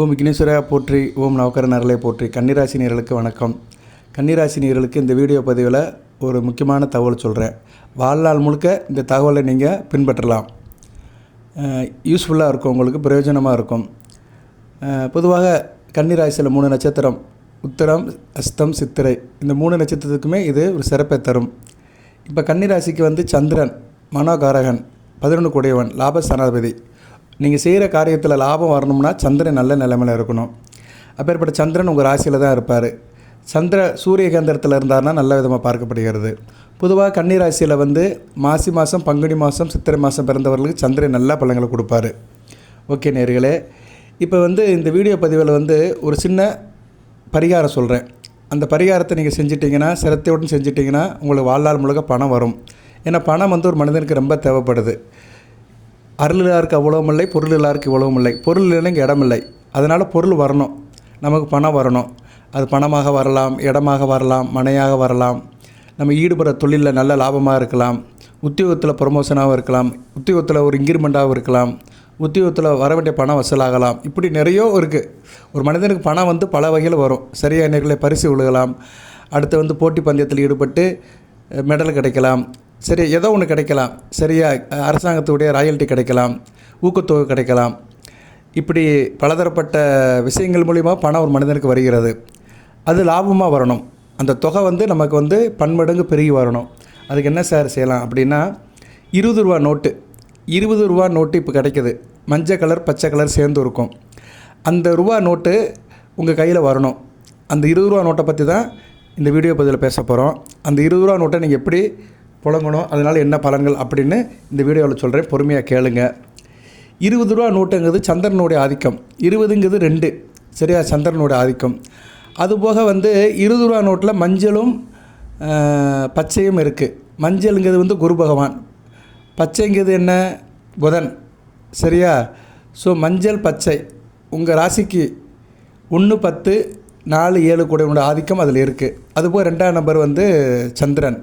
ஓம் விக்னேஸ்வரா போற்றி ஓம் நவக்கர நரலை போற்றி. கன்னிராசி நேர்களுக்கு வணக்கம். கன்னிராசி நேர்களுக்கு இந்த வீடியோ பதிவில் ஒரு முக்கியமான தகவல் சொல்கிறேன் வாழ்நாள் முழுக்க இந்த தகவலை நீங்கள் பின்பற்றலாம். யூஸ்ஃபுல்லாக இருக்கும் உங்களுக்கு பிரயோஜனமாக இருக்கும். பொதுவாக கன்னிராசியில் மூணு நட்சத்திரம் உத்தரம் அஸ்தம் சித்திரை. இந்த மூணு நட்சத்திரத்துக்குமே இது ஒரு சிறப்பை தரும். இப்போ கன்னிராசிக்கு வந்து சந்திரன் மனோகாரகன் பதினொன்று கூடியவன் லாபஸ்தானாதிபதி. நீங்கள் செய்கிற காரியத்தில் லாபம் வரணும்னா சந்திரன் நல்ல நிலைமையில் இருக்கணும். அப்பேற்பட்ட சந்திரன் உங்கள் ராசியில் தான் இருப்பார். சந்திர சூரிய கேந்திரத்தில் இருந்தார்னா நல்ல விதமாக பார்க்கப்படுகிறது. பொதுவாக கன்னி ராசியில் வந்து மாசி மாதம் பங்குனி மாதம் சித்திரை மாதம் பிறந்தவர்களுக்கு சந்திரன் நல்ல பழங்களை கொடுப்பாரு. ஓகே நேர்களே இப்போ வந்து இந்த வீடியோ பதிவில் வந்து ஒரு சின்ன பரிகாரம் சொல்கிறேன் அந்த பரிகாரத்தை நீங்கள் செஞ்சிட்டிங்கன்னா சிரத்தையுடன் செஞ்சிட்டிங்கன்னா உங்களுக்கு வாழ்நாள் முழுக்க பணம் வரும். ஏன்னா பணம் வந்து ஒரு மனிதனுக்கு ரொம்ப தேவைப்படுது. அருள் இல்லாருக்கு அவ்வளவும் இல்லை பொருள் இல்லாருக்கு இவ்வளவும் இல்லை பொருள் இல்லைங்க இடம் இல்லை அதனால் பொருள் வரணும். நமக்கு பணம் வரணும். அது பணமாக வரலாம் இடமாக வரலாம் மனையாக வரலாம். நம்ம ஈடுபடுற தொழிலில் நல்ல லாபமாக இருக்கலாம். உத்தியோகத்தில் ப்ரொமோஷனாகவும் இருக்கலாம். உத்தியோகத்தில் ஒரு இன்க்ரிமெண்ட்டாகவும் இருக்கலாம். உத்தியோகத்தில் வர வேண்டிய பணம் வசூலாகலாம். இப்படி நிறைய இருக்குது ஒரு மனிதனுக்கு பணம் வந்து பல வகையில் வரும். சரியாக நேர்களை பரிசு விழுகலாம். அடுத்து வந்து போட்டி பந்தயத்தில் ஈடுபட்டு மெடல் கிடைக்கலாம். சரி ஏதோ ஒன்று கிடைக்கலாம். சரியா அரசாங்கத்துடைய ராயல்ட்டி கிடைக்கலாம் ஊக்கத்தொகை கிடைக்கலாம். இப்படி பலதரப்பட்ட விஷயங்கள் மூலிமா பணம் ஒரு மனிதனுக்கு வருகிறது. அது லாபமாக வரணும். அந்த தொகை வந்து நமக்கு வந்து பன்மடங்கு பெருகி வரணும். அதுக்கு என்ன சார் செய்யலாம் அப்படின்னா இருபது ரூபா நோட்டு. இருபது ரூபா நோட்டு இப்போ கிடைக்கிது. மஞ்சள் கலர் பச்சை கலர் சேர்ந்து இருக்கும். அந்த ரூபா நோட்டு உங்கள் கையில் வரணும். அந்த இருபது ரூபா நோட்டை பற்றி தான் இந்த வீடியோ பதிவில் பேச போகிறோம் அந்த இருபது ரூபா நோட்டை நீங்கள் எப்படி புழங்கணும். அதனால் என்ன பலன்கள் அப்படின்னு இந்த வீடியோவில் சொல்கிறேன் பொறுமையாக கேளுங்க. இருபது ரூபா நோட்டுங்கிறது சந்திரனுடைய ஆதிக்கம். இருபதுங்கிறது ரெண்டு. சரியா? சந்திரனுடைய ஆதிக்கம். அதுபோக வந்து இருபது ரூபா நோட்டில் மஞ்சளும் பச்சையும் இருக்குது மஞ்சளுங்கிறது வந்து குரு பகவான். பச்சைங்கிறது என்ன? புதன். சரியா? ஸோ மஞ்சள் பச்சை. உங்கள் ராசிக்கு ஒன்று பத்து நாலு ஏழு கூட ஆதிக்கம் அதில் இருக்குது அதுபோல் ரெண்டாம் நம்பர் வந்து சந்திரன்.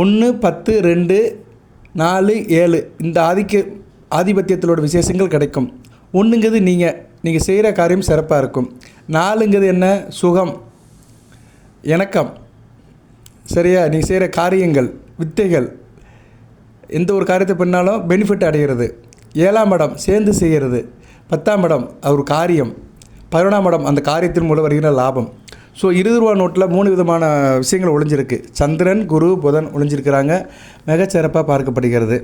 ஒன்று பத்து ரெண்டு நாலு ஏழு. இந்த ஆதிக்க ஆதிபத்தியத்திலோட விசேஷங்கள் கிடைக்கும். ஒன்றுங்கிறது நீங்கள் நீங்கள் செய்கிற காரியம் சிறப்பாக இருக்கும். நாலுங்கிறது என்ன? சுகம். இணக்கம். சரியா? நீங்கள் செய்கிற காரியங்கள் வித்தைகள் எந்த ஒரு காரியத்தை பண்ணாலும் பெனிஃபிட் அடைகிறது. ஏழாம் இடம் சேர்ந்து செய்கிறது. பத்தாம் இடம் ஒரு காரியம். பதினொன்றாம் இடம் அந்த காரியத்தின் மூலம் வருகிற லாபம். ஸோ இருபது ரூபா நோட்டில் மூணு விதமான விஷயங்கள் ஒளிஞ்சிருக்கு. சந்திரன் குரு புதன் ஒளிஞ்சிருக்கிறாங்க. மிகச்சிறப்பாக பார்க்கப்படுகிறது.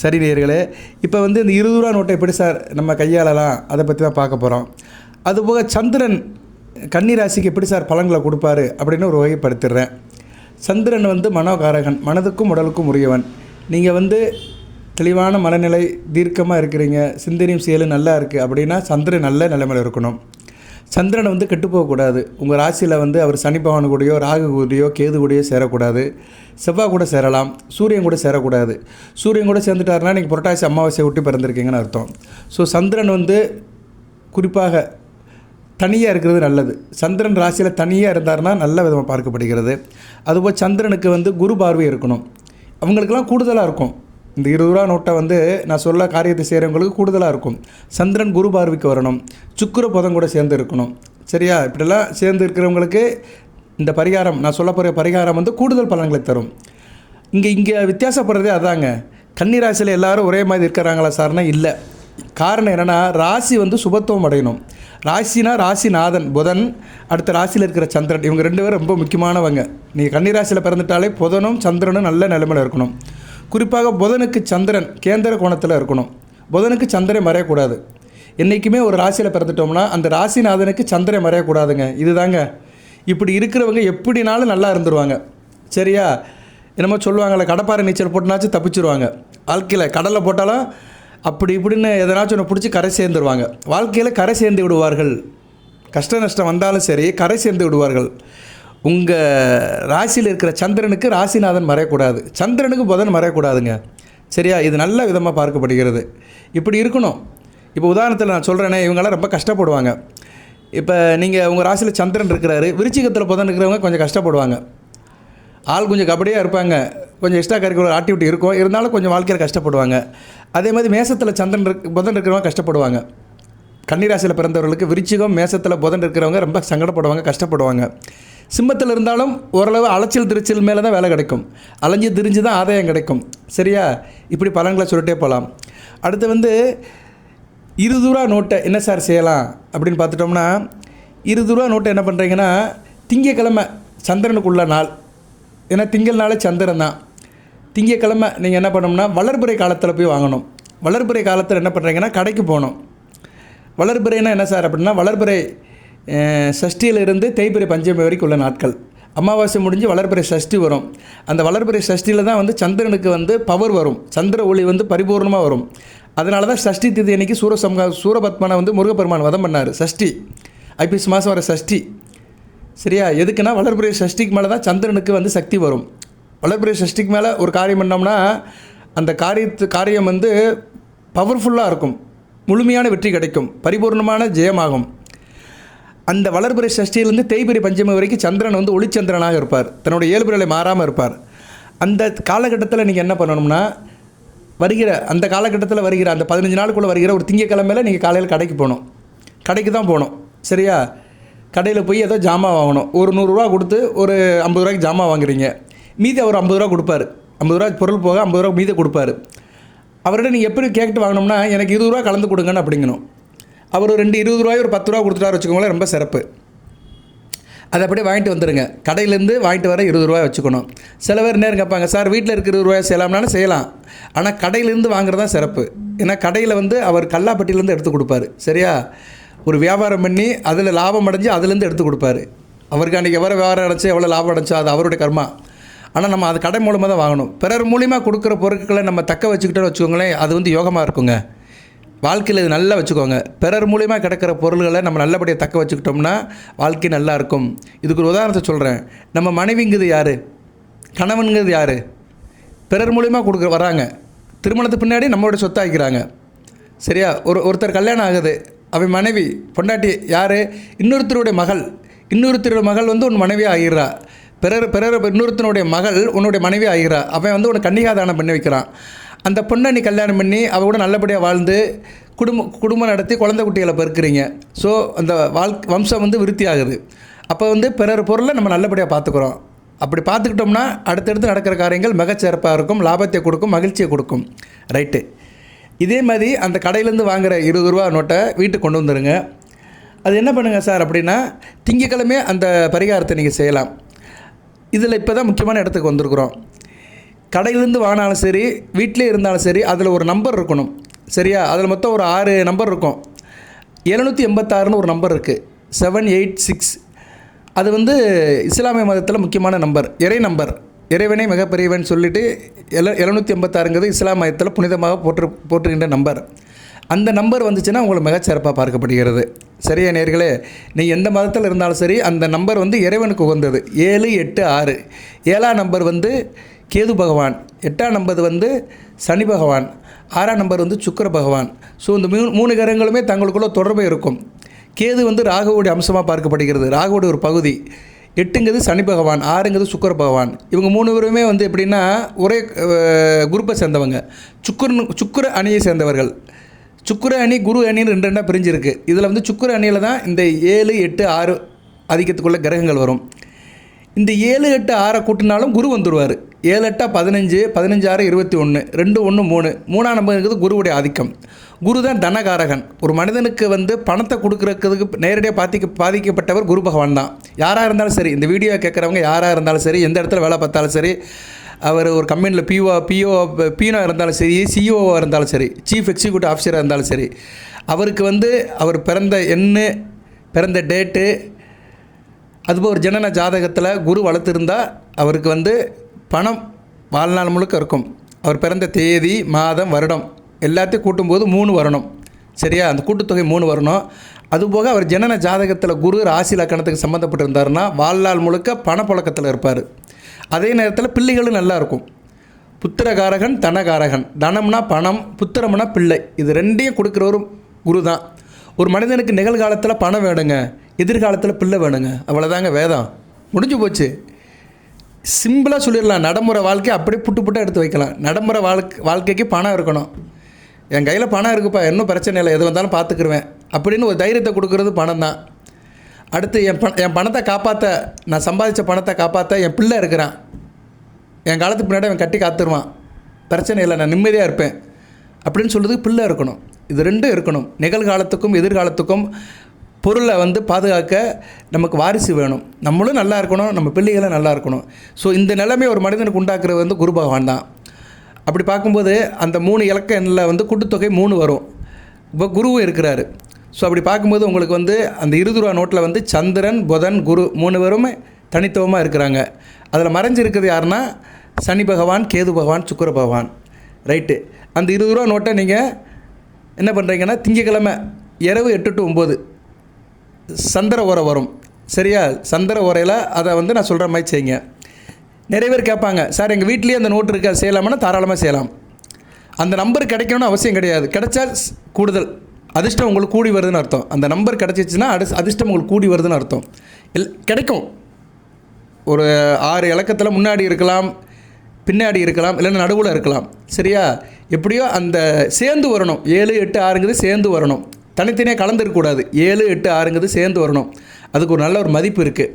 சரி நேர்களே இப்போ வந்து இந்த இருபது ரூபா நோட்டை எப்படி சார் நம்ம கையாளலாம்? அதை பற்றி தான் பார்க்க போகிறோம் அதுபோக சந்திரன் கன்னி ராசிக்கு எப்படி சார் பலன்களை கொடுப்பாரு அப்படின்னு ஒரு வகைப்படுத்திடுறேன் சந்திரன் வந்து மனோகாரகன். மனதுக்கும் உடலுக்கும் உரியவன். நீங்கள் வந்து தெளிவான மனநிலை தீர்க்கமாக இருக்கிறீங்க. சிந்தனையும் செயலும் நல்லா இருக்குது அப்படின்னா சந்திரன் நல்ல நிலைமையில் இருக்கணும். சந்திரனை வந்து கெட்டு போகக்கூடாது உங்கள் ராசியில் வந்து அவர் சனி பகவான் கூடயோ ராகு கூடயோ கேது கூடயோ சேரக்கூடாது. செவ்வாய் கூட சேரலாம். சூரியன் கூட சேரக்கூடாது. சூரியன் கூட சேர்ந்துட்டாருன்னா நீங்கள் புரட்டாசி அமாவாசையை விட்டு பிறந்திருக்கீங்கன்னு அர்த்தம். ஸோ சந்திரன் வந்து குறிப்பாக தனியாக இருக்கிறது நல்லது. சந்திரன் ராசியில் தனியாக இருந்தாருன்னா நல்ல விதமாக பார்க்கப்படுகிறது. அதுபோல் சந்திரனுக்கு வந்து குரு பார்வை இருக்கணும். அவங்களுக்கெல்லாம் கூடுதலாக இருக்கும். இந்த இருபது ரூபா நோட்டை வந்து நான் சொல்ல காரியத்தை செய்கிறவங்களுக்கு கூடுதலாக இருக்கும். சந்திரன் குரு பார்வைக்கு வரணும். சுக்கிர புதன் கூட சேர்ந்து இருக்கணும். சரியா? இப்படிலாம் சேர்ந்து இருக்கிறவங்களுக்கு இந்த பரிகாரம் நான் சொல்ல போகிற பரிகாரம் வந்து கூடுதல் பலன்களை தரும். இங்கே இங்கே வித்தியாசப்படுறதே அதாங்க. கன்னிராசியில் எல்லாரும் ஒரே மாதிரி இருக்கிறாங்களா சார்னா இல்லை. காரணம் என்னென்னா ராசி வந்து சுபத்துவம் அடையணும். ராசினா ராசிநாதன் புதன் அடுத்த ராசியில் இருக்கிற சந்திரன். இவங்க ரெண்டு பேரும் ரொம்ப முக்கியமானவங்க. நீங்கள் கன்னிராசியில் பிறந்துட்டாலே புதனும் சந்திரனும் நல்ல நிலைமையில் இருக்கணும். குறிப்பாக புதனுக்கு சந்திரன் கேந்திர கோணத்தில் இருக்கணும். புதனுக்கு சந்திரன் மறையக்கூடாது. என்றைக்குமே ஒரு ராசியில் பிறந்துட்டோம்னா அந்த ராசிநாதனுக்கு சந்திரன் மறையக்கூடாதுங்க. இதுதாங்க. இப்படி இருக்கிறவங்க எப்படினாலும் நல்லா இருந்துருவாங்க. சரியா? என்னமோ சொல்லுவாங்கள்ல கடப்பாறை நீச்சல் போட்டுனாச்சும் தப்பிச்சிருவாங்க. வாழ்க்கையில் கடலில் போட்டாலும் அப்படி இப்படின்னு எதனாச்சும் ஒன்று பிடிச்சி கரை சேர்ந்துருவாங்க. வாழ்க்கையில் கரை சேர்ந்து விடுவார்கள். கஷ்ட நஷ்டம் வந்தாலும் சரி கரை சேர்ந்து விடுவார்கள். உங்கள் ராசியில் இருக்கிற சந்திரனுக்கு ராசிநாதன் மறையக்கூடாது. சந்திரனுக்கு புதன் மறையக்கூடாதுங்க. சரியா? இது நல்ல விதமாக பார்க்கப்படுகிறது. இப்படி இருக்கணும். இப்போ உதாரணத்தில் நான் சொல்கிறேனே இவங்கெல்லாம் ரொம்ப கஷ்டப்படுவாங்க. இப்போ நீங்கள் உங்கள் ராசியில் சந்திரன் இருக்கிறாரு விருச்சிகத்தில் புதன் இருக்கிறவங்க கொஞ்சம் கஷ்டப்படுவாங்க. ஆள் கொஞ்சம் கபடியாக இருப்பாங்க. கொஞ்சம் எக்ஸ்ட்ரா கரிக்குலர் ஆக்டிவிட்டி இருக்கும். இருந்தாலும் கொஞ்சம் வாழ்க்கையில் கஷ்டப்படுவாங்க. அதே மாதிரி மேசத்தில் சந்திரன் இருக்கு புதன் இருக்கிறவங்க கஷ்டப்படுவாங்க. கன்னிராசியில் பிறந்தவர்களுக்கு விருச்சிகம் மேசத்தில் புதன் இருக்கிறவங்க ரொம்ப சங்கடப்படுவாங்க கஷ்டப்படுவாங்க. சிம்மத்தில் இருந்தாலும் ஓரளவு அலைச்சல் திருச்சல் மேலே தான் வேலை கிடைக்கும். அலைஞ்சு திரிஞ்சு தான் ஆதாயம் கிடைக்கும். சரியா? இப்படி பலன்களை சொல்லிட்டே போகலாம் அடுத்து வந்து இருபது நோட்டை என்ன சார் செய்யலாம்? அப்படின்னு பார்த்துட்டோம்னா இருபது நோட்டை என்ன பண்ணுறீங்கன்னா திங்கக்கிழமை சந்திரனுக்குள்ள நாள். ஏன்னா திங்கள் நாளே சந்திரன் தான். திங்கக்கிழமை நீங்கள் என்ன பண்ணணும்னா வளர்புரை காலத்தில் போய் வாங்கணும். வளர்புரை காலத்தில் என்ன பண்ணுறீங்கன்னா கடைக்கு போகணும். வளர்புரைனா என்ன சார் அப்படின்னா வளர்புரை சஷ்டியிலிருந்து தேய்பிரை பஞ்சமி வரைக்கும் உள்ள நாட்கள். அமாவாசை முடிஞ்சு வளர்பிறை சஷ்டி வரும். அந்த வளர்பிறை சஷ்டியில் தான் வந்து சந்திரனுக்கு வந்து பவர் வரும். சந்திர ஒளி வந்து பரிபூர்ணமாக வரும். அதனால தான் சஷ்டி திதி அன்னைக்கு சூரசம்ஹா சூரபத்மனை வந்து முருகப்பெருமான் வதம் பண்ணார். சஷ்டி. ஐபிஎஸ் மாதம் வர சஷ்டி. சரியா? எதுக்குன்னா வளர்பிறை சஷ்டிக்கு மேலே தான் சந்திரனுக்கு வந்து சக்தி வரும். வளர்பிறை சஷ்டிக்கு மேலே ஒரு காரியம் பண்ணோம்னா அந்த காரியத்து காரியம் வந்து பவர்ஃபுல்லாக இருக்கும். முழுமையான வெற்றி கிடைக்கும். பரிபூர்ணமான ஜெயமாகும். அந்த வளர்பிறை சஷ்டியிலேருந்து தேய்பிரி பஞ்சமி வரைக்கும் சந்திரன் வந்து ஒளிச்சந்திரனாக இருப்பார். தன்னுடைய இயல்புகளை மாறாமல் இருப்பார். அந்த காலகட்டத்தில் நீங்கள் என்ன பண்ணணும்னா வருகிற அந்த காலகட்டத்தில் வருகிற அந்த பதினஞ்சு நாளுக்குள்ளே வருகிற ஒரு திங்கக்கிழமையில் நீங்கள் காலையில் கடைக்கு போகணும். கடைக்கு தான் போகணும். சரியா? கடையில் போய் ஏதோ ஜாமான் வாங்கணும். ஒரு நூறுரூவா கொடுத்து ஒரு ஐம்பது ரூபாய்க்கு ஜாமான் வாங்குறீங்க. மீதி அவர் ஐம்பது ரூபா கொடுப்பார். ஐம்பது ரூபா பொருள் போக ஐம்பது ரூபா மீதி கொடுப்பாரு. அவர்கிட்ட நீங்கள் எப்படி கேட்டு வாங்கினோம்னா எனக்கு இருபது ரூபா கலந்து கொடுங்கன்னு அப்படிங்கணும். அவர் ரெண்டு இருபது ரூபாய் ஒரு பத்து ரூபா கொடுத்துட்டாரு வச்சுக்கோங்களேன் ரொம்ப சிறப்பு. அதை அப்படியே வாங்கிட்டு வந்துடுங்க கடையிலேருந்து வாங்கிட்டு வர இருபது ரூபாய் வச்சுக்கணும். சில பேர் நேரம் கேட்பாங்க சார் வீட்டில் இருக்கிற இருபது ரூபாய் செய்யலாம்னாலும் செய்யலாம். ஆனால் கடையிலேருந்து வாங்குறது தான் சிறப்பு. ஏன்னா கடையில் வந்து அவர் கல்லாப்பட்டியிலேருந்து எடுத்து கொடுப்பாரு. சரியா? ஒரு வியாபாரம் பண்ணி அதில் லாபம் அடைஞ்சு அதுலேருந்து எடுத்து கொடுப்பாரு. அவருக்கு அன்றைக்கி எவ்வளோ வியாபாரம் அடைச்சு எவ்வளோ லாபம் அடைச்சோ அது அவருடைய கர்மா. ஆனால் நம்ம அது கடை மூலமாக தான் வாங்கணும். பிறர் மூலியமாக கொடுக்குற பொருட்களை நம்ம தக்க வச்சுக்கிட்டோன்னு வச்சுக்கோங்களேன் அது வந்து யோகமாக இருக்குங்க. வாழ்க்கையில் இது நல்லா வச்சுக்கோங்க. பிறர் மூலிமா கிடைக்கிற பொருள்களை நம்ம நல்லபடியாக தக்க வச்சுக்கிட்டோம்னா வாழ்க்கை நல்லா இருக்கும். இதுக்கு ஒரு உதாரணத்தை சொல்கிறேன் நம்ம மனைவிங்கிறது யார்? கணவனுங்கிறது யார்? பிறர் மூலிமா கொடுக்குற வராங்க திருமணத்துக்கு பின்னாடி நம்மளோட சொத்தாக்கிறாங்க சரியா? ஒரு ஒருத்தர் கல்யாணம் ஆகுது. அவன் மனைவி பொண்டாட்டி யார்? இன்னொருத்தருடைய மகள். இன்னொருத்தருடைய மகள் வந்து உன் மனைவி ஆகிறா பிறர் பிறர் இன்னொருத்தனுடைய மகள் உன்னுடைய மனைவி ஆகிறா அவன் வந்து உனக்கு கன்னிகாதானம் பண்ணி வைக்கிறான். அந்த பொண்ணை நீ கல்யாணம் பண்ணி அவள் கூட நல்லபடியாக வாழ்ந்து குடும்பம் குடும்பம் நடத்தி குழந்தை குட்டிகளை பெருக்குறீங்க. ஸோ அந்த வாழ்க்கை வம்சம் வந்து விருத்தி ஆகுது. அப்போ வந்து பிறர் பொருளை நம்ம நல்லபடியாக பார்த்துக்குறோம். அப்படி பார்த்துக்கிட்டோம்னா அடுத்தடுத்து நடக்கிற காரியங்கள் மிகச்சிறப்பாக இருக்கும் லாபத்தை கொடுக்கும் மகிழ்ச்சியை கொடுக்கும். ரைட்டு இதே மாதிரி அந்த கடையிலேருந்து வாங்குகிற இருபது ரூபா நோட்டை வீட்டுக்கு கொண்டு வந்துடுங்க அது என்ன பண்ணுங்கள் சார் அப்படின்னா திங்கக்கிழமை அந்த பரிகாரத்தை நீங்கள் செய்யலாம். இதில் இப்போ தான் முக்கியமான இடத்துக்கு வந்திருக்கிறோம். கடையிலேருந்து வாங்கினாலும் சரி வீட்டிலே இருந்தாலும் சரி அதில் ஒரு நம்பர் இருக்கணும். சரியா? அதில் மொத்தம் ஒரு ஆறு நம்பர் இருக்கும். எழுநூற்றி எண்பத்தாறுன்னு ஒரு நம்பர் இருக்குது செவன் எயிட் சிக்ஸ் அது வந்து இஸ்லாமிய மதத்தில் முக்கியமான நம்பர் இறை நம்பர் இறைவனே மிகப்பெரியவன் சொல்லிட்டு எல எழுநூற்றி எண்பத்தாறுங்கிறது இஸ்லாம் மதத்தில் புனிதமாக போற்று போற்றுகின்ற நம்பர் அந்த நம்பர் வந்துச்சுன்னா உங்களுக்கு மிகச்சிறப்பாக பார்க்கப்படுகிறது. சரியா நேர்களே? நீ எந்த மதத்தில் இருந்தாலும் சரி அந்த நம்பர் வந்து இறைவனுக்கு உகந்தது. ஏழு எட்டு ஆறு. ஏழாம் நம்பர் வந்து கேது பகவான் எட்டாம் நம்பர் வந்து சனி பகவான் ஆறாம் நம்பர் வந்து சுக்கிர பகவான். ஸோ இந்த மூணு மூணு கிரகங்களுமே தங்களுக்குள்ள தொடர்பு இருக்கும். கேது வந்து ராகுவோடைய அம்சமாக பார்க்கப்படுகிறது. ராகுவோட ஒரு பகுதி. எட்டுங்கிறது சனி பகவான் ஆறுங்கிறது சுக்கர பகவான். இவங்க மூணு பேருமே வந்து எப்படின்னா ஒரே குரூப்பை சேர்ந்தவங்க. சுக்குரன் சுக்கிர அணியை சேர்ந்தவர்கள். சுக்கிர அணி குரு அணின்னு ரெண்டு ரெண்டாக பிரிஞ்சிருக்கு. இதில் வந்து சுக்கிர அணியில் தான் இந்த ஏழு எட்டு ஆறு அதிகத்துக்குள்ள கிரகங்கள் வரும். இந்த ஏழு எட்டு ஆறை கூட்டினாலும் குரு வந்துடுவார் ஏழு எட்டா பதினஞ்சு பதினஞ்சு ஆறு இருபத்தி ஒன்று ரெண்டு ஒன்று மூணு. மூணாம் நம்பர் இருக்குது குருவுடைய ஆதிக்கம். குரு தான் தனகாரகன். ஒரு மனிதனுக்கு வந்து பணத்தை கொடுக்குறதுக்கு நேரடியாக பாதிக்க பாதிக்கப்பட்டவர் குரு பகவான் தான். யாராக இருந்தாலும் சரி இந்த வீடியோ கேட்குறவங்க யாராக இருந்தாலும் சரி எந்த இடத்துல வேலை பார்த்தாலும் சரி அவர் ஒரு கம்பெனியில் பிஓ பிஓ பிஓ இருந்தாலும் சரி சிஇஓவாக இருந்தாலும் சரி சீஃப் எக்ஸிக்யூட்டிவ் ஆஃபீஸராக இருந்தாலும் சரி அவருக்கு வந்து அவர் பிறந்த எண்ணு பிறந்த டேட்டு அதுபோல் ஒரு ஜனன ஜாதகத்தில் குரு வளர்த்துருந்தா அவருக்கு வந்து பணம் வாழ்நாள் முழுக்க இருக்கும். அவர் பிறந்த தேதி மாதம் வருடம் எல்லாத்தையும் கூட்டும்போது மூணு வரணும். சரியா? அந்த கூட்டுத்தொகை மூணு வரணும். அதுபோக அவர் ஜனன ஜாதகத்தில் குரு ராசி லக்கணத்துக்கு சம்மந்தப்பட்டிருந்தாருன்னா வாழ்நாள் முழுக்க பணப்புழக்கத்தில் இருப்பார். அதே நேரத்தில் பிள்ளைகளும் நல்லா இருக்கும். புத்திரகாரகன் தனகாரகன். தனம்னா பணம் புத்திரம்னா பிள்ளை. இது ரெண்டையும் கொடுக்குறவரும் குரு தான் ஒரு மனிதனுக்கு நிகழ்காலத்தில் பணம் வேணுங்க. எதிர்காலத்தில் பிள்ளை வேணுங்க. அவ்வளோதாங்க வேதம். முடிஞ்சு போச்சு. சிம்பிளாக சொல்லிடலாம். நடைமுறை வாழ்க்கையை அப்படியே புட்டு புட்டாக எடுத்து வைக்கலாம். நடைமுறை வாழ்க்கை வாழ்க்கைக்கு பணம் இருக்கணும். என் கையில் பணம் இருக்குப்பா. இன்னும் பிரச்சனை இல்லை. எது வந்தாலும் பார்த்துக்குருவேன். அப்படின்னு ஒரு தைரியத்தை கொடுக்கறது பணம் தான் அடுத்து என் பண என் பணத்தை காப்பாற்ற நான் சம்பாதிச்ச பணத்தை காப்பாற்ற என் பிள்ளை இருக்கிறான். என் காலத்துக்கு பின்னாடி அவன் கட்டி காத்துருவான். பிரச்சனை இல்லை. நான் நிம்மதியாக இருப்பேன். அப்படின்னு சொல்கிறதுக்கு பிள்ளை இருக்கணும். இது ரெண்டும் இருக்கணும். நிகழ்காலத்துக்கும் எதிர்காலத்துக்கும் பொருளை வந்து பாதுகாக்க நமக்கு வாரிசு வேணும். நம்மளும் நல்லா இருக்கணும் நம்ம பிள்ளைகளும் நல்லா இருக்கணும். ஸோ இந்த நிலைமை ஒரு மனிதனுக்கு உண்டாக்குறது வந்து குரு பகவான் தான். அப்படி பார்க்கும்போது அந்த மூணு இலக்க எண்ணில் வந்து கூட்டுத்தொகை மூணு வரும். இப்போ குருவும் இருக்கிறாரு. ஸோ அப்படி பார்க்கும்போது உங்களுக்கு வந்து அந்த இருபது ரூபா நோட்டில் வந்து சந்திரன் புதன் குரு மூணு பேருமே தனித்துவமாக இருக்கிறாங்க. அதில் மறைஞ்சிருக்கிறது யாருன்னா சனி பகவான் கேது பகவான் சுக்கர பகவான். ரைட்டு அந்த இருபது ரூபா நோட்டை நீங்கள் என்ன பண்ணுறீங்கன்னா திங்கக்கிழமை இரவு எட்டு டு ஒம்பது சந்திர உரை வரும். சரியா? சந்திர உரையில் அதை வந்து நான் சொல்கிற மாதிரி செய்யுங்க. நிறைய பேர் கேட்பாங்க சார் எங்கள் வீட்லேயே அந்த நோட்டு இருக்கா செய்யலாமான்னா தாராளமாக செய்யலாம். அந்த நம்பர் கிடைக்கணும்னு அவசியம் கிடையாது. கிடைச்சா கூடுதல். அதிர்ஷ்டம் உங்களுக்கு கூடி வருதுன்னு அர்த்தம். அந்த நம்பர் கிடச்சிச்சின்னா அடி அதிர்ஷ்டம் உங்களுக்கு கூடி வருதுன்னு அர்த்தம். இல் கிடைக்கும். ஒரு ஆறு இலக்கத்தில் முன்னாடி இருக்கலாம் பின்னாடி இருக்கலாம் இல்லைன்னா நடுவில் இருக்கலாம். சரியா? எப்படியோ அந்த சேர்ந்து வரணும். ஏழு எட்டு ஆறுங்கிறது சேர்ந்து வரணும். தனித்தனியாக கலந்துருக்கக்கூடாது. ஏழு எட்டு ஆறுங்கிறது சேர்ந்து வரணும். அதுக்கு ஒரு நல்ல ஒரு மதிப்பு இருக்குது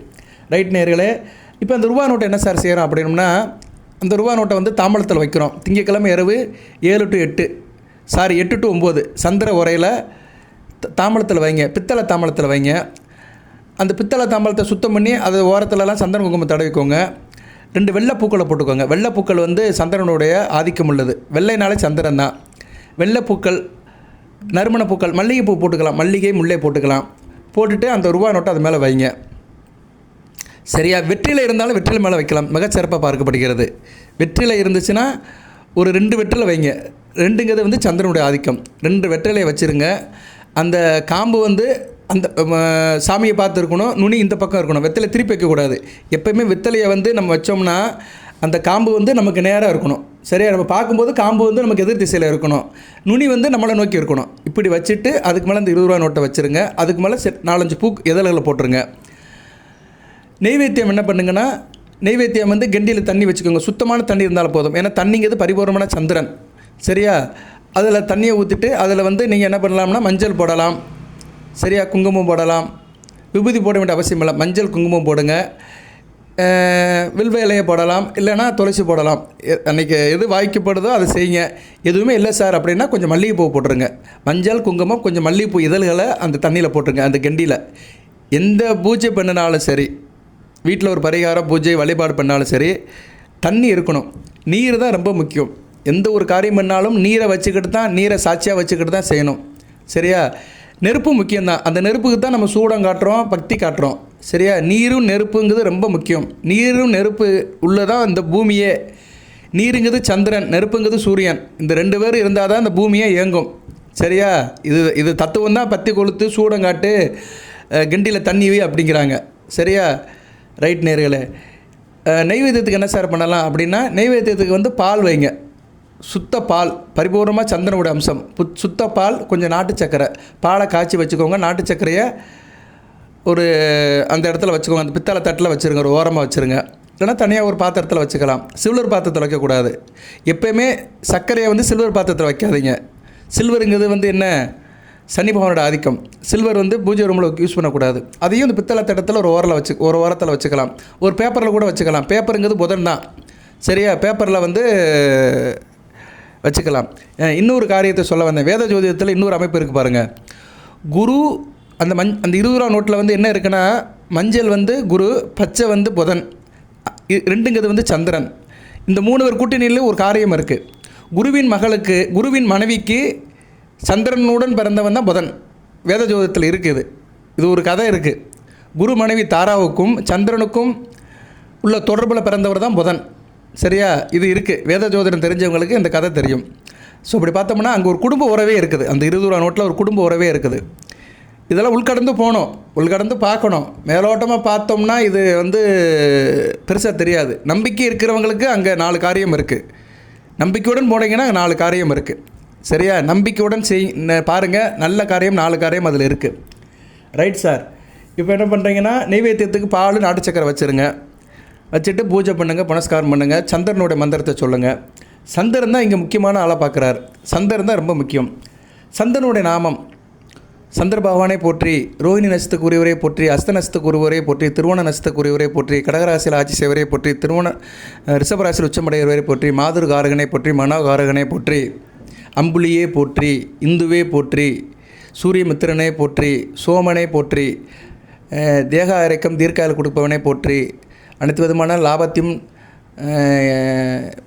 ரைட் நேர்களே இப்போ அந்த ரூபா நோட்டை என்ன சார் செய்கிறோம் அப்படின்னம்னா அந்த ரூபா நோட்டை வந்து தாம்பளத்தில் வைக்கிறோம். திங்கக்கிழமை இரவு ஏழு டு எட்டு சாரி எட்டு டு ஒம்பது சந்திர உரையில் த- தாம்பளத்தில் வைங்க பித்தளை தாம்பளத்தில் வைங்க. அந்த பித்தளை தாம்பளத்தை சுத்தம் பண்ணி அது ஓரத்துலலாம் சந்தன குங்குமம் தடவிக்கோங்க. ரெண்டு வெள்ளை பூக்களை போட்டுக்கோங்க. வெள்ளை பூக்கள் வந்து சந்திரனுடைய ஆதிக்கம் உள்ளது. வெள்ளைனாலே சந்திரன் தான். வெள்ளை பூக்கள் நறுமண பூக்கள் மல்லிகைப்பூ போட்டுக்கலாம். மல்லிகை முல்லை போட்டுக்கலாம். போட்டுட்டு அந்த ரூபா நோட்டை அது மேலே வைங்க. சரியா? வெற்றியில் இருந்தாலும் வெற்றில மேலே வைக்கலாம். மிகச்சிறப்பாக பார்க்கப்படுகிறது. வெற்றிலை இருந்துச்சுன்னா ஒரு ரெண்டு வெற்றில வைங்க. ரெண்டுங்கிறது வந்து சந்திரனுடைய ஆதிக்கம். ரெண்டு வெற்றிலையை வச்சுருங்க. அந்த காம்பு வந்து அந்த சாமியை பார்த்து இருக்கணும் நுனி இந்த பக்கம் இருக்கணும். வெத்தலை திருப்பி வைக்கக்கூடாது. எப்பயுமே வெத்தலையை வந்து நம்ம வச்சோம்னா அந்த காம்பு வந்து நமக்கு நேராக இருக்கணும். சரியா? நம்ம பார்க்கும்போது காம்பு வந்து நமக்கு எதிர் திசையில் இருக்கணும். நுனி வந்து நம்மளை நோக்கி இருக்கணும். இப்படி வச்சுட்டு அதுக்கு மேலே இந்த இருபது ரூபா நோட்டை வச்சுருங்க. அதுக்கு மேலே செட் நாலஞ்சு பூ இதழ்களை போட்டுருங்க. நெய்வேத்தியம் என்ன பண்ணுங்கன்னா நெய்வேத்தியம் வந்து கெண்டியில் தண்ணி வச்சுக்கோங்க. சுத்தமான தண்ணி இருந்தாலும் போதும். ஏன்னா தண்ணிங்கிறது பரிபூர்ணமான சந்திரன். சரியா? அதில் தண்ணியை ஊற்றிட்டு அதில் வந்து நீங்கள் என்ன பண்ணலாம்னா மஞ்சள் போடலாம். சரியா? குங்குமம் போடலாம். விபூதி போட வேண்டிய அவசியம் இல்லை. மஞ்சள் குங்குமம் போடுங்க. வில்வ இலையை போடலாம் இல்லைன்னா துளசி போடலாம். எ- அன்னைக்கு எது வாய்க்கப்படுதோ அதை செய்யுங்க. எதுவுமே இல்லை சார் அப்படின்னா கொஞ்சம் மல்லிகைப்பூ போட்டுருங்க. மஞ்சள் குங்குமம் கொஞ்சம் மல்லிகைப்பூ இதழ்களை அந்த தண்ணியில் போட்டுருங்க அந்த கெண்டியில். எந்த பூஜை பண்ணினாலும் சரி வீட்டில் ஒரு பரிகாரம் பூஜை வழிபாடு பண்ணாலும் சரி தண்ணி இருக்கணும். நீர் தான் ரொம்ப முக்கியம். எந்த ஒரு காரியம் பண்ணாலும் நீரை வச்சுக்கிட்டு தான் நீரை சாட்சியாக வச்சுக்கிட்டு தான் செய்யணும். சரியா? நெருப்பு முக்கியம்தான். அந்த நெருப்புக்கு தான் நம்ம சூடம் காட்டுறோம் பக்தி காட்டுறோம். சரியா? நீரும் நெருப்புங்கிறது ரொம்ப முக்கியம். நீரும் நெருப்பு உள்ளதான் இந்த பூமியே. நீருங்கிறது சந்திரன் நெருப்புங்கிறது சூரியன். இந்த ரெண்டு பேர் இருந்தால் தான் இந்த பூமியே இயங்கும். சரியா? இது இது தத்துவம் தான் பத்தி கொளுத்து சூடம் காட்டு கிண்டியில் தண்ணி வை அப்படிங்கிறாங்க. சரியா? ரைட் நேர்களே. நெய்வேத்தியத்துக்கு என்ன சார் பண்ணலாம் அப்படின்னா நெய்வேத்தியத்துக்கு வந்து பால் வைங்க. சுத்த பால் பரிபூர்ணமாக சந்திரனுடைய அம்சம். புத் சுத்த பால் கொஞ்சம் நாட்டு சர்க்கரை பாலை காய்ச்சி வச்சுக்கோங்க. நாட்டு சர்க்கரையை ஒரு அந்த இடத்துல வச்சுக்கோங்க. அந்த பித்தளை தட்டில் வச்சுருங்க. ஒரு ஓரமாக வச்சுருங்க. இல்லைன்னா தனியாக ஒரு பாத்திரத்தில் வச்சுக்கலாம். சில்வர் பாத்திரத்தில் வைக்கக்கூடாது. எப்பயுமே சர்க்கரையை வந்து சில்வர் பாத்திரத்தில் வைக்காதீங்க. சில்வருங்கிறது வந்து என்ன? சனி பகவானோட ஆதிக்கம். சில்வர் வந்து பூஜை ரூமில் யூஸ் பண்ணக்கூடாது. அதையும் இந்த பித்தளை தட்டத்தில் ஒரு ஓரில் வச்சு ஒரு ஓரத்தில் வச்சுக்கலாம். ஒரு பேப்பரில் கூட வச்சுக்கலாம். பேப்பருங்கிறது புதன் தான். சரியா? பேப்பரில் வந்து வச்சுக்கலாம். இன்னொரு காரியத்தை சொல்ல வந்தேன். வேத ஜோதிடத்தில் இன்னொரு அமைப்பு இருக்குது பாருங்கள் குரு அந்த மஞ் அந்த இருபது ரூபா நோட்டில் வந்து என்ன இருக்குன்னா மஞ்சள் வந்து குரு பச்சை வந்து புதன் இ- ரெண்டுங்கிறது வந்து சந்திரன். இந்த மூணு பேர் கூட்டணியில் ஒரு காரியம் இருக்குது குருவின் மகளுக்கு குருவின் மனைவிக்கு சந்திரனுடன் பிறந்தவன் தான் புதன். வேத ஜோதத்தில் இருக்குது இது. ஒரு கதை இருக்குது குரு மனைவி தாராவுக்கும் சந்திரனுக்கும் உள்ள தொடர்பில் பிறந்தவர் தான் புதன். சரியா? இது இருக்குது வேத ஜோதிடம் தெரிஞ்சவங்களுக்கு இந்த கதை தெரியும். ஸோ இப்படி பார்த்தோம்னா அங்கே ஒரு குடும்ப உறவே இருக்குது. அந்த இருபது ரூபா நோட்டில் ஒரு குடும்ப உறவே இருக்குது. இதெல்லாம் உள்கடந்து போகணும். உள்கடந்து பார்க்கணும். மேலோட்டமாக பார்த்தோம்னா இது வந்து பெருசாக தெரியாது. நம்பிக்கை இருக்கிறவங்களுக்கு அங்கே நாலு காரியம் இருக்குது நம்பிக்கையுடன் போனீங்கன்னா நாலு காரியம் இருக்குது சரியா? நம்பிக்கையுடன் செய் பாருங்கள் நல்ல காரியம் நாலு காரியம் அதில் இருக்குது ரைட் சார் இப்போ என்ன பண்ணுறீங்கன்னா நெய்வேத்தியத்துக்கு பால் நாட்டு சக்கரை வச்சுருங்க. வச்சுட்டு பூஜை பண்ணுங்கள் புனஸ்காரம் பண்ணுங்கள் சந்திரனுடைய மந்திரத்தை சொல்லுங்கள் சந்திரன் தான் இங்கே முக்கியமான ஆளாக பார்க்குறாரு சந்திரன் தான் ரொம்ப முக்கியம். சந்திரனுடைய நாமம் சந்திர பகவானே போற்றி ரோஹிணி நட்சத்திரக்கு போற்றி அஸ்த நட்சத்திரக்கு போற்றி திருவோண நட்சத்திரக்கு போற்றி கடகராசியில் ஆட்சி செய்வரே போற்றி திருவோண ரிஷபராசியில் உச்சமடைகிறவரை போற்றி மாதுரு காரகனை போற்றி மனோகாரகனை போற்றி அம்புலியே போற்றி இந்துவே போற்றி சூரியமித்திரனே போற்றி சோமனை போற்றி தேக இறக்கம் தீர்க்காயல் கொடுப்பவனை போற்றி அனைத்து விதமான லாபத்தையும்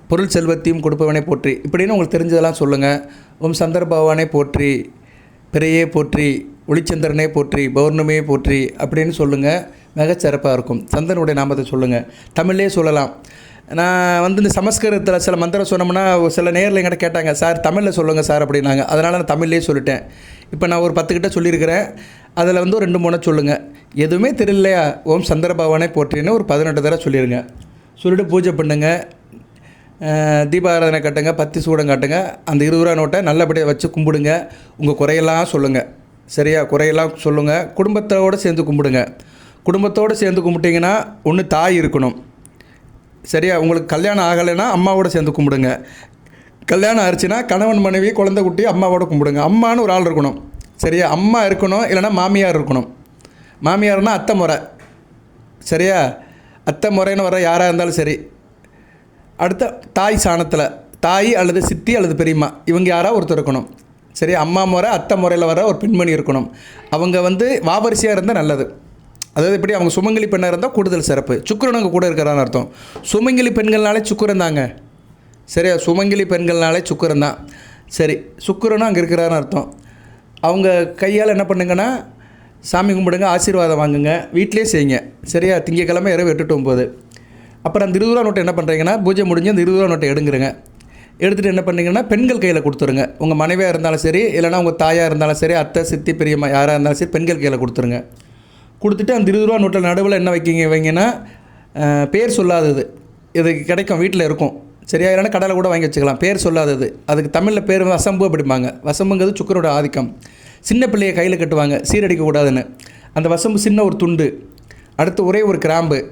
பொருள் செல்வத்தையும் கொடுப்பவனை போற்றி. இப்படின்னு உங்களுக்கு தெரிஞ்சதெல்லாம் சொல்லுங்கள் ஓம் சந்தர் பகவானை போற்றி பிறையே போற்றி ஒளிச்சந்திரனே போற்றி பௌர்ணமியே போற்றி அப்படின்னு சொல்லுங்கள் மிகச்சிறப்பாக இருக்கும். சந்திரனுடைய நாமத்தை சொல்லுங்கள் தமிழ்லேயே சொல்லலாம். நான் வந்து இந்த சமஸ்கிருதத்தில் சில மந்திரம் சொன்னோம்னா ஒரு சில நேரில் என்கிட்ட கேட்டாங்க சார் தமிழில் சொல்லுங்கள் சார் அப்படின்னாங்க. அதனால் நான் தமிழ்லேயே சொல்லிட்டேன். இப்போ நான் ஒரு பத்து கிட்ட சொல்லியிருக்கிறேன். அதில் வந்து ஒரு ரெண்டு மூணு சொல்லுங்கள் எதுவுமே தெரியலையா? ஓம் சந்திர போற்றின்னு ஒரு பதினெட்டு தடவை சொல்லிடுங்க சொல்லிட்டு பூஜை பண்ணுங்கள் தீபாராதனை கட்டுங்க பத்தி சூடம் காட்டுங்க. அந்த இருபது ரூபா நோட்டை நல்லபடியாக வச்சு கும்பிடுங்க. உங்கள் குறையெல்லாம் சொல்லுங்கள் சரியா? குறையெல்லாம் சொல்லுங்கள் குடும்பத்தோடு சேர்ந்து கும்பிடுங்க. குடும்பத்தோடு சேர்ந்து கும்பிட்டிங்கன்னா ஒன்று தாய் இருக்கணும். சரியா? உங்களுக்கு கல்யாணம் ஆகலைன்னா அம்மாவோட சேர்ந்து கும்பிடுங்க. கல்யாணம் ஆச்சுன்னா கணவன் மனைவி குழந்தை குட்டி அம்மாவோட கும்பிடுங்க. அம்மானு ஒரு ஆள் இருக்கணும். சரியா? அம்மா இருக்கணும் இல்லைன்னா மாமியார் இருக்கணும். மாமியார்னால் அத்தை முறை. சரியா? அத்தை முறைன்னு வர யாராக இருந்தாலும் சரி. அடுத்த தாய் சாணத்தில். தாய் அல்லது சித்தி அல்லது பெரியம்மா. இவங்க யாராவது ஒருத்தர் இருக்கணும். சரி அம்மா முறை அத்தை முறையில் வர ஒரு பெண்மணி இருக்கணும். அவங்க வந்து வாவரிசையாக இருந்தால் நல்லது. அதாவது எப்படி? அவங்க சுமங்கலி பெண்ணாக இருந்தால் கூடுதல் சிறப்பு. சுக்கிரன் அங்கே கூட இருக்கிறான்னு அர்த்தம். சுமங்கலி பெண்கள்னாலே சுக்கரன் தாங்க. சரியா? சுமங்கலி பெண்கள்னாலே சுக்கரன் தான். சரி சுக்கரனும் அங்கே இருக்கிறான்னு அர்த்தம். அவங்க கையால் என்ன பண்ணுங்கன்னா சாமி கும்பிடுங்க ஆசீர்வாதம் வாங்குங்க வீட்டிலே செய்யுங்க. சரியா? திங்கக்கிழமை இரவு எட்டுட்டு to ஒம்பது அப்புறம் அந்த இருபது ரூபா நோட்டை என்ன பண்ணுறீங்கன்னா பூஜை முடிஞ்சு அந்த இருபது ரூபா நோட்டை எடுங்குறங்க எடுத்துகிட்டு என்ன பண்ணிங்கன்னா பெண்கள் கையில் கொடுத்துருங்க. உங்கள் மனைவியாக இருந்தாலும் சரி இல்லைனா உங்கள் தாயாக இருந்தாலும் சரி அத்தை சித்தி பெரியம்மா யாராக இருந்தாலும் சரி பெண்கள் கையில் கொடுத்துருங்க. கொடுத்துட்டு அந்த இருபது ரூபா நோட்டில் நடுவில் என்ன வைக்கிங்க வைங்கன்னா பேர் சொல்லாதது. இது கிடைக்கும் வீட்டில் இருக்கும். சரியா இல்லைன்னா கடலை கூட வாங்கி வச்சுக்கலாம். பேர் சொல்லாதது. அதுக்கு தமிழில் பேர் வசம்பு அப்படிம்பாங்க. வசம்புங்கிறது சுக்கரோட ஆதிக்கம். சின்ன பிள்ளையை கையில் கட்டுவாங்க. சீரடிக்கக்கூடாதுன்னு அந்த வசம்பு சின்ன ஒரு துண்டு. அடுத்து ஒரே ஒரு கிராம்பு.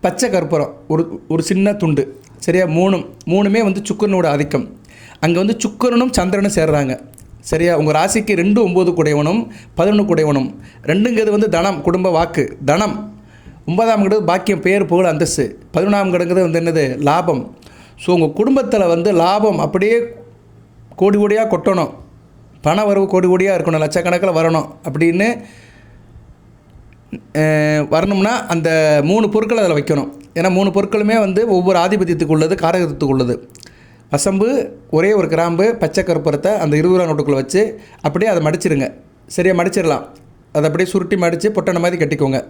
பச்சை கற்பூரம். ஒரு ஒரு சின்ன துண்டு. சரியா? மூணும். மூணுமே வந்து சுக்கரனோட ஆதிக்கம். அங்கே வந்து சுக்கரனும் சந்திரனும் சேர்றாங்க. சரியா? உங்கள் ராசிக்கு ரெண்டு ஒம்பது குடையவனும் பதினொன்று குடையவனும். ரெண்டுங்கிறது வந்து தனம் குடும்ப வாக்கு. தனம். ஒன்பதாம் கிடங்கு பாக்கியம் பேர் புகழ் அந்தஸ்து. பதினொன்றாம் கிடங்கிறது வந்து என்னது? லாபம். ஸோ உங்கள் குடும்பத்தில் வந்து லாபம் அப்படியே கோடி கோடியாக கொட்டணும். பண வரவு கோடி கோடியாக இருக்கணும். லட்சக்கணக்கில் வரணும் அப்படின்னு வரணும்னா அந்த மூணு பொருட்கள் அதில் வைக்கணும். ஏன்னா மூணு பொருட்களுமே வந்து ஒவ்வொரு ஆதிபத்தியத்துக்கு உள்ளது காரகத்துக்கு உள்ளது. வசம்பு ஒரே ஒரு கிராம்பு பச்சை கருப்புறத்தை அந்த இருபது ரூபா நோட்டுக்குள்ளே வச்சு அப்படியே அதை மடிச்சிருங்க. சரியாக மடிச்சிடலாம். அதை அப்படியே சுருட்டி மடித்து பொட்டனை மாதிரி கட்டிக்கோங்க.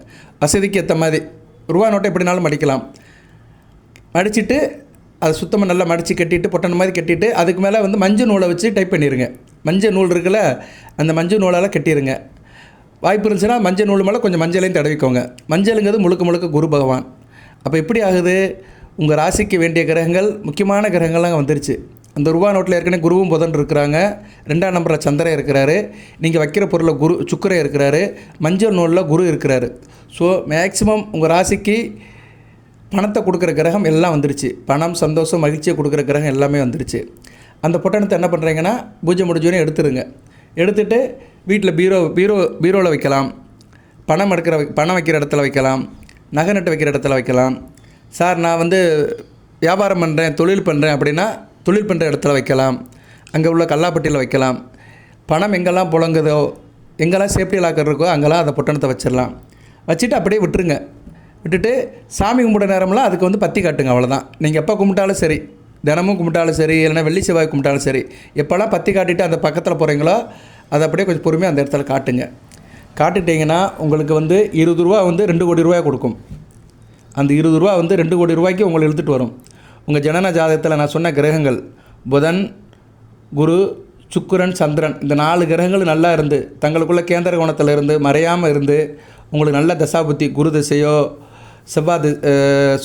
வசதிக்கு ஏற்ற மாதிரி. ரூபா நோட்டை எப்படினாலும் மடிக்கலாம். மடிச்சிட்டு அதை சுத்தமாக நல்லா மடித்து கட்டிட்டு பொட்டன மாதிரி கட்டிட்டு அதுக்கு மேலே வந்து மஞ்சள் நூலை வச்சு டைப் பண்ணிடுங்க மஞ்சள் நூல் இருக்குல்ல அந்த மஞ்சள் நூலால் கட்டிடுங்க வாய்ப்பு இருந்துச்சுன்னா மஞ்சள் நூல் மேலே கொஞ்சம் மஞ்சளையும் தடவிக்கோங்க. மஞ்சளுங்கிறது முழுக்க முழுக்க குரு பகவான். அப்போ எப்படி ஆகுது? உங்கள் ராசிக்கு வேண்டிய கிரகங்கள் முக்கியமான கிரகங்கள்லாம் வந்துருச்சு. அந்த ரூபா நோட்டில் ஏற்கனவே குருவும் புதன் இருக்கிறாங்க. ரெண்டாம் நம்பரில் சந்திரன் இருக்கிறாரு. நீங்கள் வைக்கிற பொருளில் குரு சுக்கரை இருக்கிறாரு. மஞ்சள் நூலில் குரு இருக்கிறாரு. ஸோ மேக்ஸிமம் உங்கள் ராசிக்கு பணத்தை கொடுக்குற கிரகம் எல்லாம் வந்துருச்சு. பணம் சந்தோஷம் மகிழ்ச்சியை கொடுக்குற கிரகம் எல்லாமே வந்துருச்சு. அந்த பொட்டணத்தை என்ன பண்ணுறீங்கன்னா பூஜை முடிஞ்சோடனே எடுத்துருங்க. எடுத்துகிட்டு வீட்டில் பீரோ பீரோ பீரோவில் வைக்கலாம். பணம் எடுக்கிற பணம் வைக்கிற இடத்துல வைக்கலாம். நகை நட்டு வைக்கிற இடத்துல வைக்கலாம். சார் நான் வந்து வியாபாரம் பண்ணுறேன் தொழில் பண்ணுறேன் அப்படின்னா தொழில் பண்ணுற இடத்துல வைக்கலாம். அங்கே உள்ள கல்லாப்பட்டியில் வைக்கலாம். பணம் எங்கெல்லாம் புழங்குதோ எங்கெல்லாம் சேஃப்டி லாக்கர் இருக்கோ அங்கெல்லாம் அந்த பொட்டணத்தை வச்சிடலாம். வச்சுட்டு அப்படியே விட்டுருங்க. விட்டுட்டு சாமி கும்பிட நேரம்லாம் அதுக்கு வந்து பத்தி காட்டுங்க அவ்வளோதான் நீங்கள் எப்போ கும்பிட்டாலும் சரி தினமும் கும்பிட்டாலும் சரி இல்லைன்னா வெள்ளி செவ்வாய் கும்பிட்டாலும் சரி எப்போல்லாம் பத்தி காட்டிட்டு அந்த பக்கத்தில் போகிறீங்களோ அதை அப்படியே கொஞ்சம் பொறுமையாக அந்த இடத்துல காட்டுங்க. காட்டிட்டீங்கன்னா உங்களுக்கு வந்து இருபது ரூபா வந்து ரெண்டு கோடி ரூபாய் கொடுக்கும். அந்த இருபது ரூபா வந்து ரெண்டு கோடி ரூபாய்க்கு உங்களை இழுத்துட்டு வரும். உங்கள் ஜனன ஜாதகத்தில் நான் சொன்ன கிரகங்கள் புதன் குரு சுக்கரன் சந்திரன் இந்த நாலு கிரகங்கள் நல்லா இருந்து தங்களுக்குள்ள கேந்திர கோணத்தில் இருந்து மறையாமல் இருந்து உங்களுக்கு நல்ல தசாபுத்தி குரு திசையோ செவ்வாய் தி- அஹ்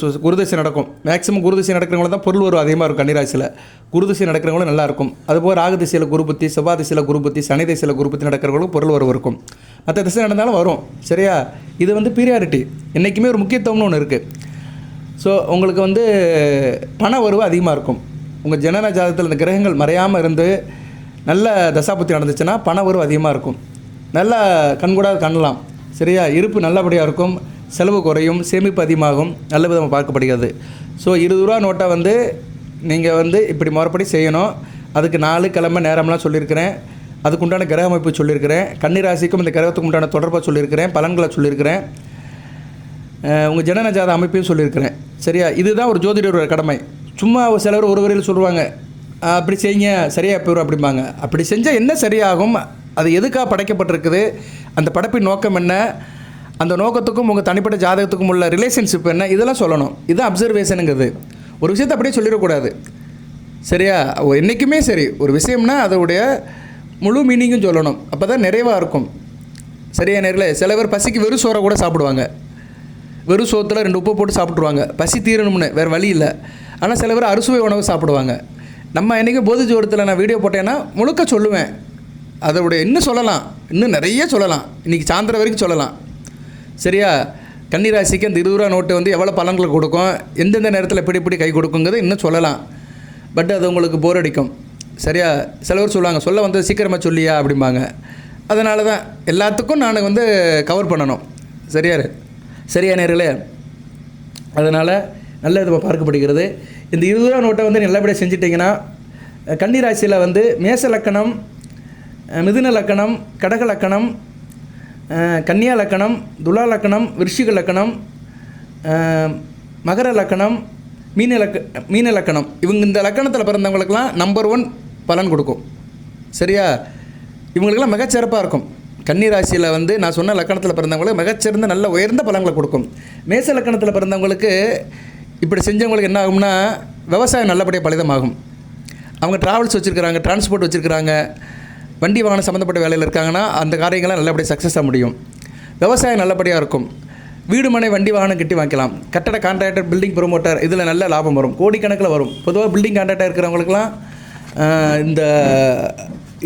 சு- நடக்கும். மேக்ஸிமம் குருதிசை நடக்கிறவங்கள தான் பொருள் வரும் அதிகமாக இருக்கும் கன்னிராசியில். குருதிசை நடக்கிறவங்களும் நல்லா இருக்கும். அதுபோல் ராகு திசையில் குருபத்தி செவ்வாய் திசையில் குருபுத்தி சனி திசையில் குரு நடக்கிறவங்களும் நடக்கிறவங்களுக்கும் பொருள் வரவு இருக்கும். மற்ற திசை நடந்தாலும் வரும். சரியா? இது வந்து பீரியாரிட்டி என்றைக்குமே ஒரு முக்கியத்துவம்னு ஒன்று இருக்குது ஸோ உங்களுக்கு வந்து பண வரவு அதிகமாக இருக்கும். உங்கள் ஜனன ஜாதகத்தில் இந்த கிரகங்கள் மறையாமல் இருந்து நல்ல தசாபுத்தி நடந்துச்சுன்னா பண உறவு அதிகமாக இருக்கும். நல்லா கண்கூடாக காணலாம். சரியா? இருப்பு நல்லபடியாக இருக்கும். செலவு குறையும் சேமிப்பு அதிகமாகும் நல்ல விதமாக பார்க்கப்படுகிறது. ஸோ இருபது ரூபா நோட்டை வந்து நீங்கள் வந்து இப்படி முறைப்படி செய்யணும். அதுக்கு நாலு கிழமை நேரம்லாம் சொல்லியிருக்கிறேன். அதுக்குண்டான கிரக அமைப்பு சொல்லியிருக்கிறேன். கன்னிராசிக்கும் இந்த கிரகத்துக்கு உண்டான தொடர்பாக சொல்லியிருக்கிறேன். பலன்களை சொல்லியிருக்கிறேன். உங்கள் ஜனநஜாத அமைப்பையும் சொல்லியிருக்கிறேன். சரியா? இதுதான் ஒரு ஜோதிடரோட கடமை. சும்மா ஒரு சிலர் ஒரு வரையில் சொல்லுவாங்க அப்படி செய்யுங்க சரியாக போயிடும் அப்படிம்பாங்க. அப்படி செஞ்சால் என்ன சரியாகும்? அது எதுக்காக படைக்கப்பட்டிருக்குது? அந்த படைப்பின் நோக்கம் என்ன? அந்த நோக்கத்துக்கும் உங்கள் தனிப்பட்ட ஜாதகத்துக்கும் உள்ள ரிலேஷன்ஷிப் என்ன? இதெல்லாம் சொல்லணும். இது அப்சர்வேஷனுங்கிறது ஒரு விஷயத்தை அப்படியே சொல்லிடக்கூடாது. சரியா? என்றைக்குமே சரி. ஒரு விஷயம்னா அதோடைய முழு மீனிங்கும் சொல்லணும். அப்போ தான் நிறைவாக இருக்கும். சரியா நேரில்? சில பேர் பசிக்கு வெறும் சோறை கூட சாப்பிடுவாங்க. வெறும் சோத்தில் ரெண்டு உப்பு போட்டு சாப்பிட்ருவாங்க பசி தீரணும்னு வேறு வழி இல்லை. ஆனால் சில பேர் அறுசுவை உணவு சாப்பிடுவாங்க. நம்ம என்றைக்கு போதி ஜோரத்தில் நான் வீடியோ போட்டேன்னா முழுக்க சொல்லுவேன். அதோடைய இன்னும் சொல்லலாம். இன்னும் நிறைய சொல்லலாம். இன்றைக்கி சாயந்தரம் வரைக்கும் சொல்லலாம். சரியா? கன்னிராசிக்கு அந்த இருபது ரூபா நோட்டு வந்து எவ்வளோ பலன்களை கொடுக்கும்? எந்தெந்த நேரத்தில் எப்படி எப்படி கை கொடுக்குங்கிறது இன்னும் சொல்லலாம். பட் அது உங்களுக்கு போர் அடிக்கும். சரியா? சிலவர் சொல்லுவாங்க சொல்ல வந்து சீக்கிரமாக சொல்லியா? அப்படிம்பாங்க. அதனால தான் எல்லாத்துக்கும் நான் வந்து கவர் பண்ணணும். சரியா சரியா நேர்களே? அதனால் நல்ல விதமாக பார்க்கப்படுகிறது. இந்த இருபது ரூபா நோட்டை வந்து நல்லபடியாக செஞ்சிட்டிங்கன்னா கன்னிராசியில் வந்து மேச லக்கணம் மிதுன லக்கணம் கடக லக்கணம் கன்னியா லக்கணம் துலா லக்கணம் விருஷிக லக்கணம் மகர லக்கணம் மீன லக்க மீன லக்கணம். இவங்க இந்த லக்கணத்தில் பிறந்தவங்களுக்கெல்லாம் நம்பர் ஒன் பலன் கொடுக்கும். சரியா? இவங்களுக்கெல்லாம் மிகச்சிறப்பாக இருக்கும். கன்னி ராசியில் வந்து நான் சொன்ன லக்கணத்தில் பிறந்தவங்களுக்கு மிகச்சிறந்த நல்ல உயர்ந்த பலன்களை கொடுக்கும். மேச லக்கணத்தில் பிறந்தவங்களுக்கு இப்படி செஞ்சவங்களுக்கு என்ன ஆகும்னா விவசாயம் நல்லபடியாக பலிதமாகும். அவங்க ட்ராவல்ஸ் வச்சுருக்கிறாங்க டிரான்ஸ்போர்ட் வச்சுருக்கிறாங்க. வண்டி வாகனம் சம்மந்தப்பட்ட வேலையில் இருக்காங்கன்னா அந்த காரியங்கள்லாம் நல்லபடியாக சக்ஸஸாக முடியும். விவசாயம் நல்லபடியாக இருக்கும். வீடு மனை வண்டி வாகனம் கட்டி வாங்கிக்கலாம். கட்டட கான்ட்ராக்டர் பில்டிங் ப்ரொமோட்டர் இதில் நல்ல லாபம் வரும். கோடிக்கணக்கில் வரும். பொதுவாக பில்டிங் கான்ட்ராக்டர் இருக்கிறவங்களுக்குலாம் இந்த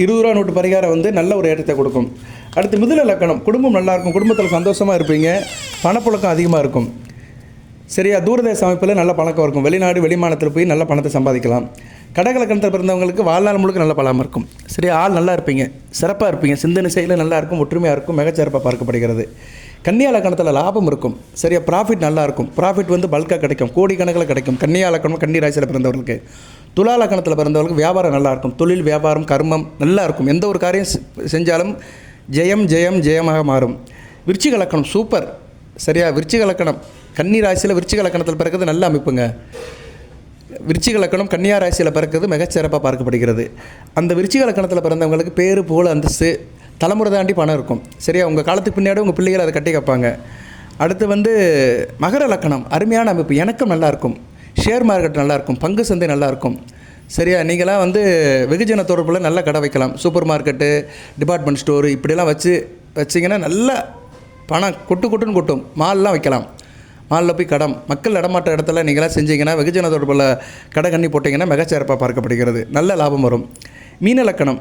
இருபது ரூபா நோட்டு பரிகாரம் வந்து நல்ல ஒரு ஏற்றத்தை கொடுக்கும். அடுத்து மிதுன லக்கணம். குடும்பம் நல்லா இருக்கும். குடும்பத்தில் சந்தோஷமாக இருப்பீங்க. பணப்புழக்கம் அதிகமாக இருக்கும். சரியா? தூரதேச அமைப்பில் நல்ல பழக்கம் இருக்கும். வெளிநாடு வெளிமாநிலத்தில் போய் நல்ல பணத்தை சம்பாதிக்கலாம். கடகலக்கணத்தில் பிறந்தவங்களுக்கு வாழ்நாள் முழுக்க நல்ல பழம் இருக்கும். சரி ஆள் நல்லா இருப்பீங்க. சிறப்பாக இருப்பீங்க. சிந்தனை செயலில் நல்லா இருக்கும். ஒற்றுமையாக இருக்கும். மிகச்சிறப்பாக பார்க்கப்படுகிறது. கன்னியா லக்கணத்தில் லாபம் இருக்கும். சரியா? ப்ராஃபிட் நல்லா இருக்கும். ப்ராஃபிட் வந்து பல்காக கிடைக்கும். கோடிக்கணக்கில் கிடைக்கும். கன்னியா லக்கணம் கன்னி ராசியில் பிறந்தவர்களுக்கு. துலா லக்கணத்தில் பிறந்தவர்களுக்கு வியாபாரம் நல்லா இருக்கும். தொழில் வியாபாரம் கர்மம் நல்லா இருக்கும். எந்த ஒரு காரியம் செஞ்சாலும் ஜெயம் ஜெயம் ஜெயமாக மாறும். விருச்சிக லக்கணம் சூப்பர். சரியா? விருச்சிக லக்கணம். கன்னி ராசியில் விருச்சிக லக்கணத்தில் பிறக்கிறது நல்ல அமைப்புங்க. விருச்சிக லக்கணம் கன்னியா ராசியில் பிறக்கிறது மிகச்சிறப்பாக பார்க்கப்படுகிறது. அந்த விருச்சிக லக்கணத்தில் பிறந்தவங்களுக்கு பேர் புகழ் அந்தஸ்து தலைமுறை தாண்டி பணம் இருக்கும். சரியா? உங்கள் காலத்துக்கு பின்னாடி உங்கள் பிள்ளைகள் அதை கட்டி வைப்பாங்க. அடுத்து வந்து மகர லக்கணம் அருமையான அமைப்பு. எனக்கும் நல்லாயிருக்கும் ஷேர் மார்க்கெட் நல்லாயிருக்கும் பங்கு சந்தை நல்லாயிருக்கும் சரியா? நீங்களாம் வந்து வெகுஜன தொடர்பில் நல்ல கடை வைக்கலாம். சூப்பர் மார்க்கெட்டு டிபார்ட்மெண்ட் ஸ்டோரு இப்படிலாம் வச்சு வச்சிங்கன்னா நல்ல பணம் கொட்டு கொட்டுன்னு கொட்டும். மால்லாம் வைக்கலாம். மாலில் போய் கடம். மக்கள் நடமாட்ட இடத்துல நீங்களாம் செஞ்சீங்கன்னா வெகுஜன தொடர்பில் கடை கண்ணி போட்டிங்கன்னா மிகச்சிறப்பாக பார்க்கப்படுகிறது. நல்ல லாபம் வரும். மீன லக்கணம்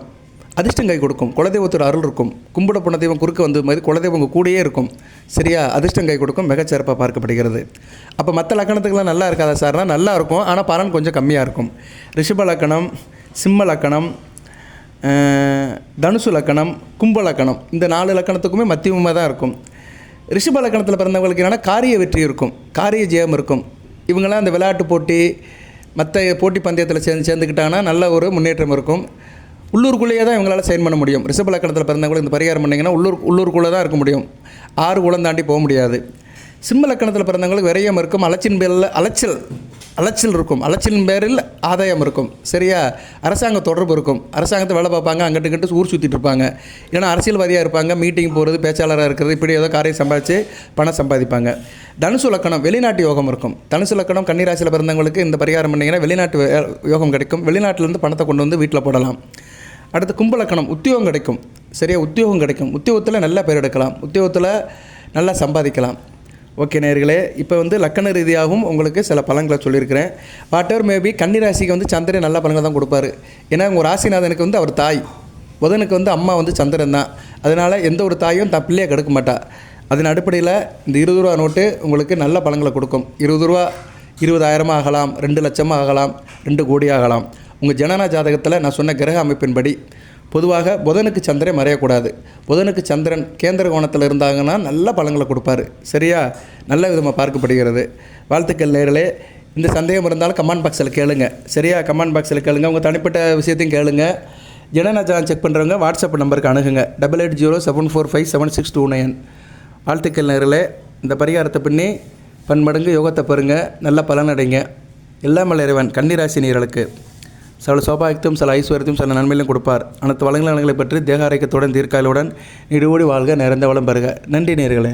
அதிர்ஷ்டம் கை கொடுக்கும். குலதெய்வத்தோட அருள் இருக்கும். கும்பிட போன தெய்வம் குறுக்க வந்து மாதிரி குலதெய்வம் கூடயே இருக்கும். சரியா? அதிர்ஷ்டம் கை கொடுக்கும். மிகச்சிறப்பாக பார்க்கப்படுகிறது. அப்போ மற்ற லக்கணத்துக்கெல்லாம் நல்லா இருக்காதா சார்னா நல்லா இருக்கும். ஆனால் பலன் கொஞ்சம் கம்மியாக இருக்கும். ரிஷப லக்கணம் சிம்ம லக்கணம் தனுசு லக்கணம் கும்ப லக்கணம். இந்த நாலு லக்கணத்துக்குமே மத்தியமாக தான் இருக்கும். ரிஷப லக்கணத்தில் பிறந்தவங்களுக்கு என்னென்னா காரிய வெற்றி இருக்கும் காரிய ஜெயம் இருக்கும். இவங்கெல்லாம் அந்த விளையாட்டு போட்டி மற்ற போட்டி பந்தயத்தில் சேர்ந்து சேர்ந்துக்கிட்டாங்கன்னா நல்ல ஒரு முன்னேற்றம் இருக்கும். உள்ளூருக்குள்ளேயே தான் இவங்களால் சைன் பண்ண முடியும். ரிஷப லக்கணத்தில் பிறந்தவங்களுக்கு இந்த பரிகாரம் பண்ணிங்கன்னா உள்ளூர் உள்ளூருக்குள்ளே தான் இருக்க முடியும். ஆறு குளம் தாண்டி போக முடியாது. சிம்ம லக்கணத்தில் பிறந்தவங்களுக்கு விரயம் இருக்கும். அலச்சின் பேரில் அலைச்சல் அலைச்சல் இருக்கும். அலைச்சலின் பேரில் ஆதாயம் இருக்கும். சரியா? அரசாங்க தொடர்பு இருக்கும். அரசாங்கத்தை வேலை பார்ப்பாங்க. அங்கிட்டு இங்கிட்டு ஊர் சுற்றிட்டு இருப்பாங்க. இல்லைன்னா அரசியல்வாதியாக இருப்பாங்க. மீட்டிங் போகிறது பேச்சாளராக இருக்கிறது. இப்படி ஏதோ காரியம் சம்பாதிச்சு பணம் சம்பாதிப்பாங்க. தனுசு லக்கணம் வெளிநாட்டு யோகம் இருக்கும். தனுசு லக்கணம் கன்னிராசியில் பிறந்தவங்களுக்கு இந்த பரிகாரம் பண்ணிங்கன்னா வெளிநாட்டு வே- யோகம் கிடைக்கும். வெளிநாட்டிலேருந்து பணத்தை கொண்டு வந்து வீட்டில் போடலாம். அடுத்து கும்பலக்கணம் உத்தியோகம் கிடைக்கும். சரியா? உத்தியோகம் கிடைக்கும். உத்தியோகத்தில் நல்லா பேர் எடுக்கலாம். உத்தியோகத்தில் நல்லா சம்பாதிக்கலாம். ஓகே நேர்களே இப்போ வந்து லக்கண ரீதியாகவும் உங்களுக்கு சில பலன்களை சொல்லியிருக்கிறேன். வாட் எவர் மேபி கன்னிராசிக்கு வந்து சந்திரன் நல்ல பலன்கள் தான் கொடுப்பாரு. ஏன்னா உங்கள் ராசிநாதனுக்கு வந்து அவர் தாய். புதனுக்கு வந்து அம்மா வந்து சந்திரன் தான். அதனால் எந்த ஒரு தாயும் தன் பிள்ளையை கெடுக்க மாட்டா. அதன் அடிப்படையில் இந்த இருபது ரூபா நோட்டு உங்களுக்கு நல்ல பலன்களை கொடுக்கும். இருபது ரூபா இருபதாயிரமாக ஆகலாம் ரெண்டு லட்சமாக ஆகலாம் ரெண்டு கோடி ஆகலாம். உங்கள் ஜனன ஜாதகத்தில் நான் சொன்ன கிரக அமைப்பின்படி பொதுவாக புதனுக்கு சந்திரன் மறையக்கூடாது. புதனுக்கு சந்திரன் கேந்திர கோணத்தில் இருந்தாங்கன்னா நல்ல பழங்களை கொடுப்பாரு. சரியா? நல்ல விதமாக பார்க்கப்படுகிறது. வாழ்த்துக்கள் நேர்களே. இந்த சந்தேகம் இருந்தாலும் கமெண்ட் பாக்ஸில் கேளுங்க. சரியா? கமெண்ட் பாக்ஸில் கேளுங்க. உங்கள் தனிப்பட்ட விஷயத்தையும் கேளுங்க. ஜனநாஜான் செக் பண்ணுறவங்க வாட்ஸ்அப் நம்பருக்கு அணுகுங்க. Double eight zero seven four five seven six two nine வாழ்த்துக்கள் நேர்களே. இந்த பரிகாரத்தை பண்ணி பன்மடங்கு யோகத்தை பெறுங்க. நல்ல பலனடைங்க எல்லாமல் இறைவன். கன்னிராசி நீர்களுக்கு. சில சோபாயத்தையும் சில ஐஸ்வர்யத்தையும் சில நன்மையிலும் கொடுப்பார். அனைத்து வளங்களை பற்றி தேக ஆரோக்கியத்துடன் தீர்க்காயலுடன் நீடுவோடி வாழ்க நிறைந்த வளம் பெறுக. நன்றி நேர்களே